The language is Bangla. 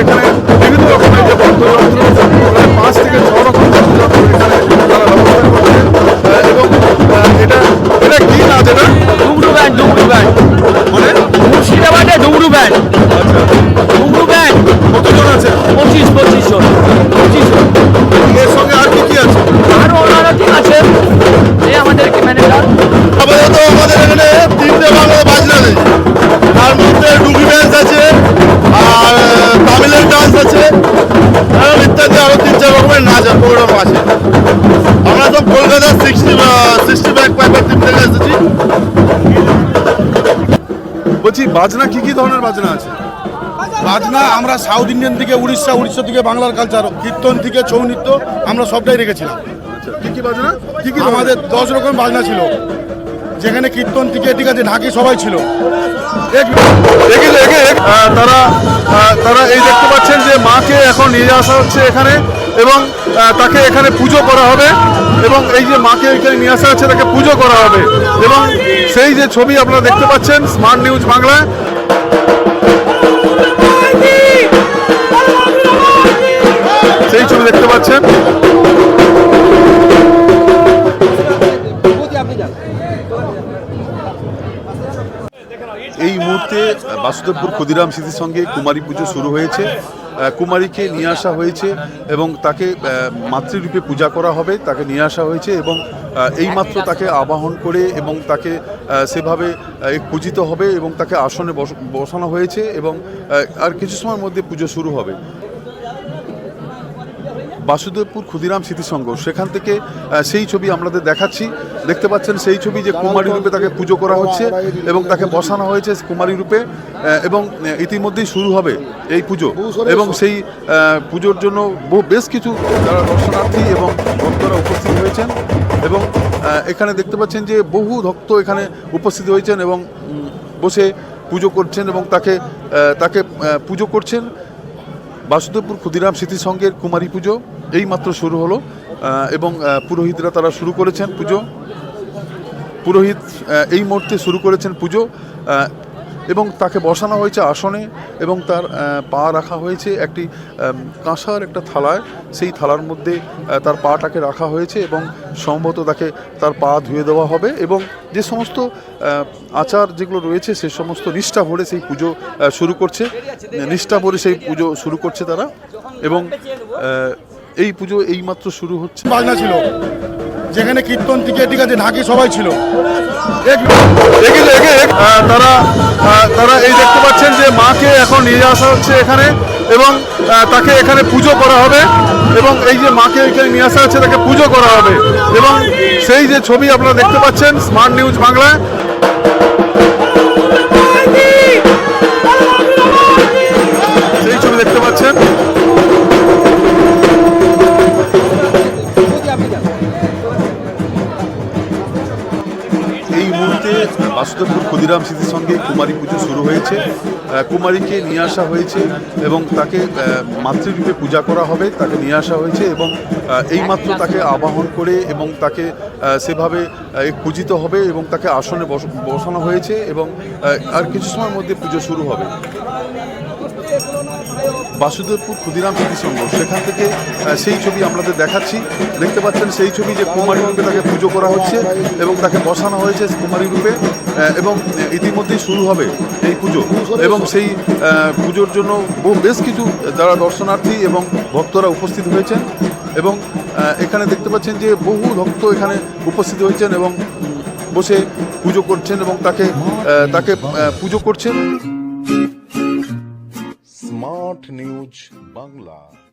এখানে বিভিন্ন রকমের যে বাদ্যযন্ত্র Kolkata sixty sixty bagpiper team থেকে এসেছি বলছি বাজনা কি কি ধরনের বাজনা আছে? বাজনা আমরা সাউথ ইন্ডিয়ান থেকে উড়িষ্যা উড়িষ্যা থেকে বাংলার কালচার কীর্তন থেকে ছৌ নৃত্য আমরা সবটাই রেখেছিলাম। আচ্ছা, কি কি বাজনা? কি কি আমাদের দশ রকম বাজনা ছিল। যেখানে কীর্তন থেকে ঠিক আছে ঢাকি সবাই ছিল। তারা তারা এই দেখতে পাচ্ছেন যে মাকে এখন নিয়ে আসা হচ্ছে এখানে। এবং তাকে এখানে পুজো করা হবে এবং এই যে মাকে এখানে নিয়ে আসা হচ্ছে, তাকে পুজো করা হবে। এবং সেই যে ছবি আপনারা দেখতে পাচ্ছেন স্মার্ট নিউজ বাংলা। সেই ছবি দেখতে পাচ্ছেন। এই মুহূর্তে বাসুদেবপুর ক্ষুদিরাম স্মৃতির সঙ্গে কুমারী পুজো শুরু হয়েছে। কুমারীকে নিয়ে আসা হয়েছে এবং তাকে মাতৃরূপে পূজা করা হবে, তাকে নিয়ে আসা হয়েছে এবং এইমাত্র তাকে আবাহন করে এবং তাকে সেভাবে পূজিত হবে এবং তাকে আসনে বস- বসানো হয়েছে এবং আর কিছু সময়ের মধ্যে পুজো শুরু হবে। বাসুদেবপুর ক্ষুদিরাম স্মৃতিসংঘ সেখান থেকে সেই ছবি আমাদের দেখাচ্ছি। দেখতে পাচ্ছেন সেই ছবি যে কুমারী রূপে তাকে পুজো করা হচ্ছে এবং তাকে বসানো হয়েছে কুমারী রূপে এবং ইতিমধ্যেই শুরু হবে এই পুজো। এবং সেই পুজোর জন্য বহু বেশ কিছু যারা দর্শনার্থী এবং ভক্তরা উপস্থিত হয়েছেন এবং এখানে দেখতে পাচ্ছেন যে বহু ভক্ত এখানে উপস্থিত হয়েছেন এবং বসে পুজো করছেন এবং তাকে তাকে পুজো করছেন। বাসুদেবপুর ক্ষুদিরাম স্মৃতিসংঘের কুমারী পুজো। এই মাত্র শুরু হলো এবং পুরোহিতরা তারা শুরু করেছেন পুজো। পুরোহিত এই মুহূর্তে শুরু করেছেন পুজো এবং তাকে বসানো হয়েছে আসনে, এবং তার পা রাখা হয়েছে একটি কাঁসার একটা থালায়। সেই থালার মধ্যে তার পাটাকে রাখা হয়েছে এবং সম্ভবত তাকে তার পা ধুয়ে দেওয়া হবে এবং যে সমস্ত আচার যেগুলো রয়েছে সে সমস্ত নিষ্ঠা ভরে সেই পুজো শুরু করছে। নিষ্ঠা ভরে সেই পুজো শুরু করছে তারা এবং এই পুজো এইমাত্র শুরু হচ্ছে। বাজনা ছিল। যেখানে কীর্তন থেকে ঠিক আছে ঢাকি সবাই ছিল। তারা তারা এই দেখতে পাচ্ছেন যে মাকে এখন নিয়ে আসা হচ্ছে এখানে এবং তাকে এখানে পুজো করা হবে এবং এই যে মাকে এখানে নিয়ে আসা হচ্ছে তাকে পুজো করা হবে এবং সেই যে ছবি আপনারা দেখতে পাচ্ছেন স্মার্ট নিউজ বাংলায়। সেই ছবি দেখতে পাচ্ছেন। ক্ষুদিরাম স্মৃতির সঙ্গে কুমারী পুজো শুরু হয়েছে। কুমারীকে নিয়ে আসা হয়েছে এবং তাকে মাতৃরূপে পূজা করা হবে, তাকে নিয়ে আসা হয়েছে এবং এইমাত্র তাকে আবাহন করে এবং তাকে সেভাবে পূজিত হবে এবং তাকে আসনে বস- বসানো হয়েছে এবং আর কিছু সময়ের মধ্যে পুজো শুরু হবে। বাসুদেবপুর ক্ষুদিরাম স্মৃতি সংঘ। সেখান থেকে সেই ছবি আমাদের দেখাচ্ছি। দেখতে পাচ্ছেন সেই ছবি যে কুমারী রূপে তাকে পুজো করা হচ্ছে এবং তাকে বসানো হয়েছে কুমারী রূপে এবং ইতিমধ্যেই শুরু হবে এই পুজো। এবং সেই পুজোর জন্য বহু বেশ কিছু যারা দর্শনার্থী এবং ভক্তরা উপস্থিত হয়েছেন এবং এখানে দেখতে পাচ্ছেন যে বহু ভক্ত এখানে উপস্থিত হয়েছেন এবং বসে পুজো করছেন এবং তাকে তাকে পুজো করছেন। Smart news Bangla.